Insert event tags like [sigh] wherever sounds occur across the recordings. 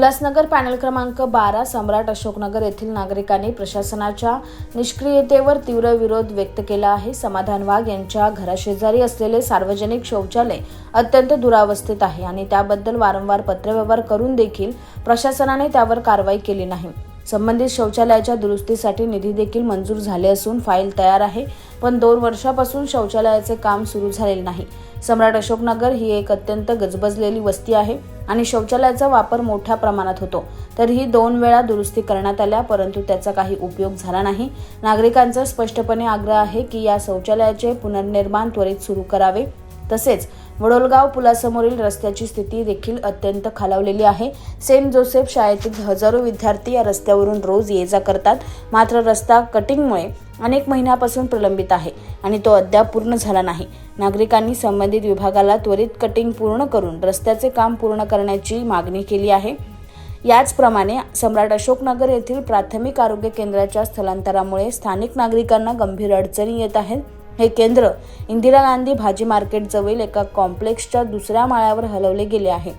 Ulhasnagar panel क्रमांक बारा सम्राट अशोकनगर येथील नागरिकांनी प्रशासनाच्या निष्क्रियतेवर तीव्र विरोध व्यक्त केला आहे. समाधान वाघ यांच्या घराशेजारी असलेले सार्वजनिक शौचालय अत्यंत दुरावस्थेत आहे आणि त्याबद्दल वारंवार पत्रव्यवहार करून देखील प्रशासनाने त्यावर कारवाई केली नाही. संबंधित शौचालयाच्या दुरुस्तीसाठी निधी देखील मंजूर झाले असून फाईल तयार आहे. पण दोन वर्षापासून शौचालयाचे काम सुरू झालेले नाही. सम्राट अशोकनगर ही एक अत्यंत गजबजलेली वस्ती आहे आणि शौचालयाचा वापर मोठ्या प्रमाणात होतो. तरीही दोन वेळा दुरुस्ती करण्यात आल्या परंतु त्याचा काही उपयोग झाला नाही. नागरिकांचा स्पष्टपणे आग्रह आहे की या शौचालयाचे पुनर्निर्माण त्वरित सुरू करावे. तसेच वडोलगाव पुलासमोरील रस्त्याची स्थिती देखील अत्यंत खालावलेली आहे. सेंट जोसेफ शाळेतील हजारो विद्यार्थी या रस्त्यावरून रोज ये जा करतात. मात्र रस्ता कटिंगमुळे अनेक महिन्यापासून प्रलंबित आहे आणि तो अद्याप पूर्ण झाला नाही. नागरिकांनी संबंधित विभागाला त्वरित कटिंग पूर्ण करून रस्त्याचे काम पूर्ण करण्याची मागणी केली आहे. याचप्रमाणे सम्राट अशोकनगर येथील प्राथमिक आरोग्य केंद्राच्या स्थलांतरामुळे स्थानिक नागरिकांना गंभीर अडचणी येत आहेत. हे केंद्र इंदिरा गांधी भाजी मार्केटजवळील एका कॉम्प्लेक्सच्या दुसऱ्या माळ्यावर हलवले गेले आहे.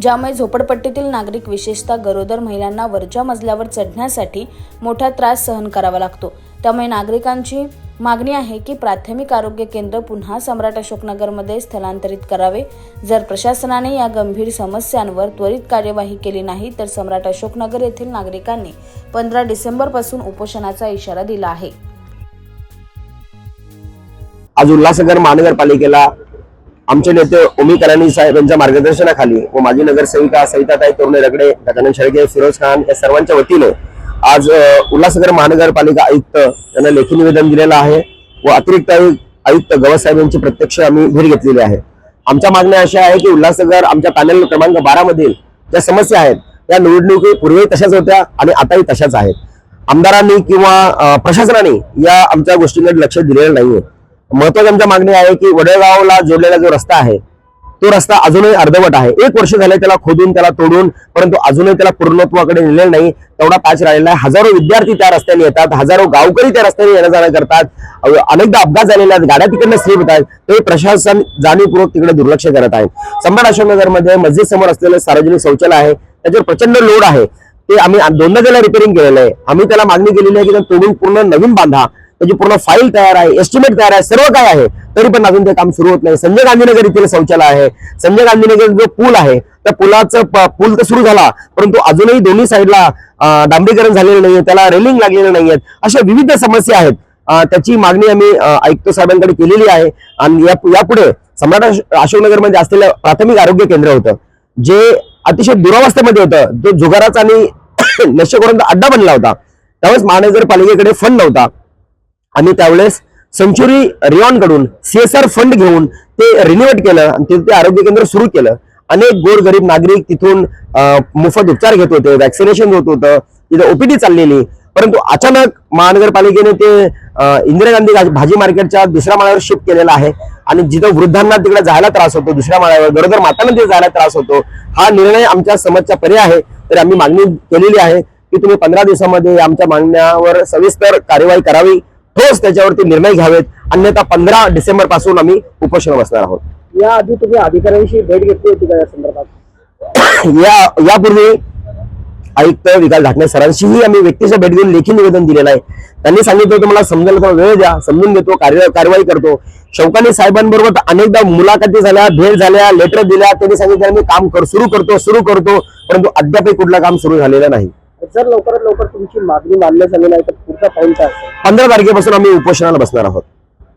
ज्यामुळे झोपडपट्टीतील नागरिक विशेषतः गरोदर महिलांना वरच्या मजल्यावर चढण्यासाठी मोठा त्रास सहन करावा लागतो. त्यामुळे नागरिकांची मागणी आहे की प्राथमिक आरोग्य केंद्र पुन्हा सम्राट अशोकनगरमध्ये स्थलांतरित करावे. जर प्रशासनाने या गंभीर समस्यांवर त्वरित कार्यवाही केली नाही तर सम्राट अशोकनगर येथील नागरिकांनी पंधरा डिसेंबरपासून उपोषणाचा इशारा दिला आहे. आज उल्हासनगर महानगरपालिकेला आमचे नेते ओमी करानी साहेब यांच्या मार्गदर्शनाखाली व माजी नगरसेविका सविताताई तोरणे रगडे गजानन शेळके फिरोज खान या सर्वांच्या वतीने आज उल्हासनगर महानगरपालिका आयुक्त यांना लेखी निवेदन दिलेलं आहे व अतिरिक्त आयुक्त गवसाहेब यांची प्रत्यक्ष आम्ही भेट घेतलेली आहे. आमच्या मागण्या अशा आहे की उल्हासनगर आमच्या पॅनल क्रमांक बारा मधील ज्या समस्या आहेत त्या निवडणुकी पूर्वी तशाच होत्या आणि आताही तशाच आहेत. आमदारांनी किंवा प्रशासनाने या आमच्या गोष्टींकडे लक्ष दिलेलं नाहीये. महत्वाची आमच्या मागणी आहे की वडळगावला जोडलेला जो रस्ता आहे तो रस्ता अजूनही अर्धवट आहे. एक वर्ष झाले त्याला खोदून त्याला तोडून परंतु अजूनही त्याला पूर्णत्वाकडे नेलेलं नाही. तेवढा पाच राहिलेला आहे. हजारो विद्यार्थी त्या रस्त्याने येतात हजारो गावकरी त्या रस्त्याने येणं जाणं करतात अनेकदा अपघात झालेले आहेत गाड्या तिकडनं स्लिप होत आहेत. तरी प्रशासन जाणीवपूर्वक तिकडे दुर्लक्ष करत आहे. सम्राट अशोकनगरमध्ये मस्जिद समोर असलेलं सार्वजनिक शौचालय आहे. त्याच्यावर प्रचंड लोड आहे. ते आम्ही दोनदा त्याला रिपेरिंग केलेलं आहे. आम्ही त्याला मागणी केलेली आहे की तोडून पूर्ण नवीन बांधा. त्याची पूर्ण फाईल तयार आहे एस्टिमेट तयार आहे सर्व काय आहे तरी पण अजून ते काम सुरू होत नाही. संजय गांधीनगर येथील शौचालय आहे. संजय गांधीनगर जो पूल आहे त्या पुलाचं प- पूल तर सुरू झाला परंतु अजूनही दोन्ही साईडला अं, डांबरीकरण झालेलं नाहीये त्याला रेलिंग लागलेलं नाहीयेत अशा विविध समस्या आहेत. त्याची मागणी आम्ही आयुक्त साहेबांकडे केलेली आहे. आणि यापुढे सम्राट अश- अशोकनगरमध्ये असलेलं प्राथमिक आरोग्य केंद्र होतं जे अतिशय दुरावस्थेमध्ये होतं. जो जुगाराचा आणि [coughs] नशेखोरांचा अड्डा बनला होता. त्यावेळेस महानगरपालिकेकडे फंड नव्हता. आणि त्यावेळेस सेंच्युरी रिऑनकडून सीएसआर फंड घेऊन ते रिन्युएट केलं आणि तिथे ते आरोग्य केंद्र सुरू केलं. अनेक गोरगरीब नागरिक तिथून मोफत उपचार घेत होते वॅक्सिनेशन होत होतं तिथे ओपीडी चाललेली. परंतु अचानक महानगरपालिकेने ते इंदिरा गांधी भाजी- मार्केटच्या दुसऱ्या माळ्यावर शिफ्ट केलेला आहे आणि जिथं वृद्धांना तिकडे जायला त्रास होतो दुसऱ्या माळ्यावर गरोदर मातांना तिथे जायला त्रास होतो हा निर्णय आमच्या समजच्या पर्याय आहे. तर आम्ही मागणी केलेली आहे की तुम्ही पंधरा दिवसामध्ये आमच्या मागण्यावर सविस्तर कार्यवाही करावी. ठोस त्याच्यावरती निर्णय घ्यावेत. अन्यथा पंधरा डिसेंबरपासून आम्ही उपोषण बसणार आहोत. याआधी तुम्ही अधिकाऱ्यांशी भेट घेतली होती का या संदर्भात? [coughs] या यापूर्वी आयुक्त विकास घाटणे सरांशीही आम्ही व्यक्तीच्या भेट घेऊन लेखी निवेदन दिलेलं आहे. त्यांनी सांगितलं होतं मला समजायला थोडा वेळ द्या समजून घेतो कार्य कारवाई करतो. शौकानी साहेबांबरोबर अनेकदा मुलाखती झाल्या भेट झाल्या लेटर दिल्या. त्यांनी सांगितलं मी काम कर सुरू करतो सुरू करतो. परंतु अद्यापही कुठलं काम सुरू झालेलं नाही. जर लवकरात लवकर तुमची मागणी मान्य झाली नाही तर पुढचा पाऊल काय असेल? पंधरा तारखेपासून आम्ही उपोषणाला बसणार आहोत.